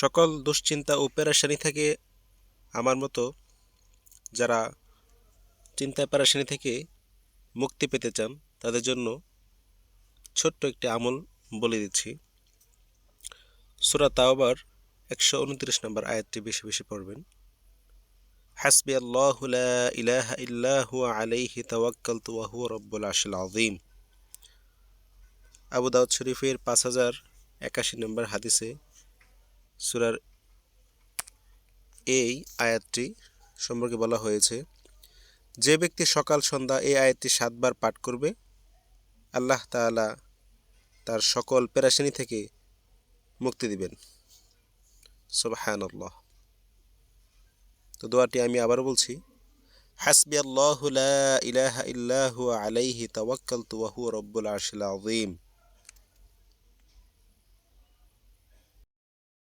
সকল দুশ্চিন্তা ও পেরেশানি থেকে আমার মতো যারা চিন্তা পেরেশানি থেকে মুক্তি পেতে চান, তাদের জন্য ছোট্ট একটি আমল বলে দিচ্ছি। সুরা তাওবার একশো উনত্রিশ নম্বর আয়াতটি বেশি বেশি পড়বেন। হাসবি আল্লাহ ইলাহা ইল্লা হুয়া আলাইহি তাওয়াক্কালতু ওয়া হুয়া রব্বুল আরশিল আযীম। আবু দাউদ শরীফের পাঁচ হাজার একাশি নম্বর হাদিসে সুরার এই আয়াতটি সম্পর্কে বলা হয়েছে, যে ব্যক্তি সকাল, সন্ধ্যা এই আয়াতটি সাতবার পাঠ করবে, আল্লাহ তাআলা তার সকল পেরাশানি থেকে মুক্তি দিবেন। সুবহানাল্লাহ। তো দোয়াটি আমি আবার বলছি হাসবি আল্লাহ ইলাহা ইল্লা হুয়া আলাইহি তাওয়াক্কালতু ওয়া হুয়া রব্বুল আরশিল আযীম।